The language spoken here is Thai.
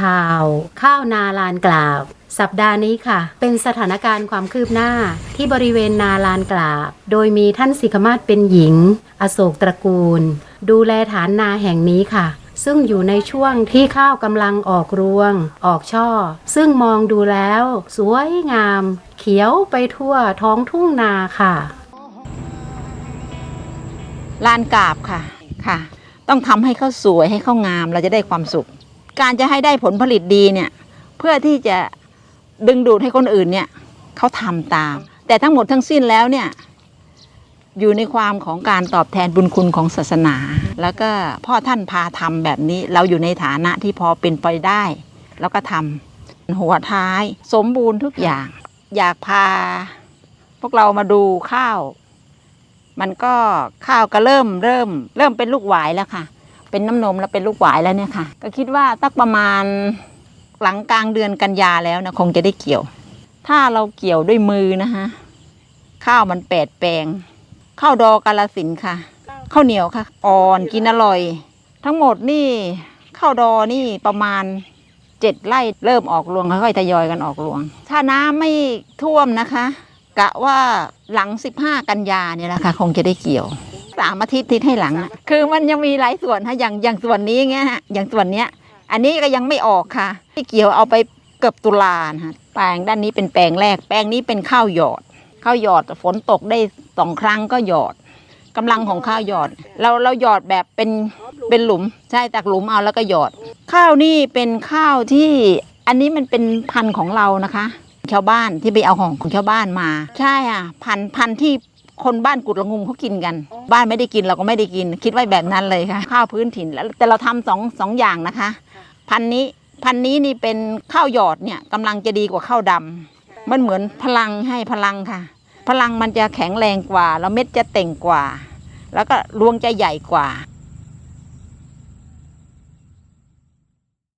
ข่าว ข้าวนาลานกราบสัปดาห์นี้ค่ะ เป็นสถานการณ์ความคืบหน้าที่บริเวณนาลานกราบ โดยมีท่านสิกมาศเป็นหญิง อโศกตระกูล ดูแลฐานนาแห่งนี้ค่ะซึ่งอยู่ในช่วงที่ข้าวกำลังออกรวง ออกช่อ ซึ่งมองดูแล้ว สวยงาม เขียวไปทั่วท้องทุ่งนาค่ะ ลานกาบค่ะค่ะ ต้องทำให้เขาสวยให้เขางามเราจะได้ความสุข การจะให้ได้ผลผลิตดีเนี่ยเพื่อที่จะดึงดูดให้คนอื่นเนี่ยเขาทำตาม แต่ทั้งหมดทั้งสิ้นแล้วเนี่ยอยู่ในความของการตอบแทนบุญคุณของศาสนา แล้วก็พ่อท่านพาทำแบบนี้เราอยู่ในฐานะที่พอเป็นไปได้ แล้วก็ทำหัวท้ายสมบูรณ์ทุกอย่าง อยากพา พวกเรามาดูข้าว มันก็ข้าวก็เริ่มเริ่ม เริ่มเป็นลูกหวายแล้วค่ะ เป็นน้ำนมแล้วเป็นลูกหวายแล้วเนี่ยค่ะ ก็คิดว่าสักประมาณหลังกลางเดือนกันยาแล้วนะคงจะได้เกี่ยว ถ้าเราเกี่ยวด้วยมือนะคะข้าวมันแปดแปลงข้าวดอกาลสินค่ะข้าวเหนียวค่ะ อ่อนกินอร่อย ทั้งหมดนี่ข้าวดอนี่ประมาณเจ็ดไร่เริ่มออกรวงค่อยๆทยอยกันออกรวง ถ้าน้ำไม่ท่วมนะคะ กะว่าหลัง15กันยาเนี่ยแหละค่ะ คงจะได้เกี่ยว สามอาทิตย์ที่ให้หลังนะคือมันยังมีหลายส่วนฮะอย่างอย่างส่วนนี้เงี้ยฮะอย่างส่วนเนี้ย อันนี้ก็ยังไม่ออกค่ะ ที่เกี่ยวเอาไปเกือบตุลานะฮะแปลงด้านนี้เป็นแปลงแรก แปลงนี้เป็นข้าวหยอด ข้าวหยอดฝนตกได้สองครั้งก็หยอดกำลังของข้าวหยอด เราเราหยอดแบบเป็นเป็นหลุมใช่จากหลุมเอาแล้วก็หยอด ข้าวนี่เป็นข้าวที่อันนี้มันเป็นพันธุ์ของเรานะคะ ชาวบ้านที่ไปเอาของของชาวบ้านมา ใช่อะพันธุ์พันธุ์ที่ คนบ้านกุดละงุมเขากินกัน บ้านไม่ได้กินเราก็ไม่ได้กิน คิดไว้แบบนั้นเลยค่ะ ข้าวพื้นถิ่นแล้วแต่เราทำสองสองอย่างนะคะ พันนี้พันนี้นี่เป็นข้าวหยอดเนี่ยกำลังจะดีกว่าข้าวดำมันเหมือนพลังให้พลังค่ะ พลังมันจะแข็งแรงกว่า แล้วเม็ดจะเต่งกว่า แล้วก็รวงจะใหญ่กว่า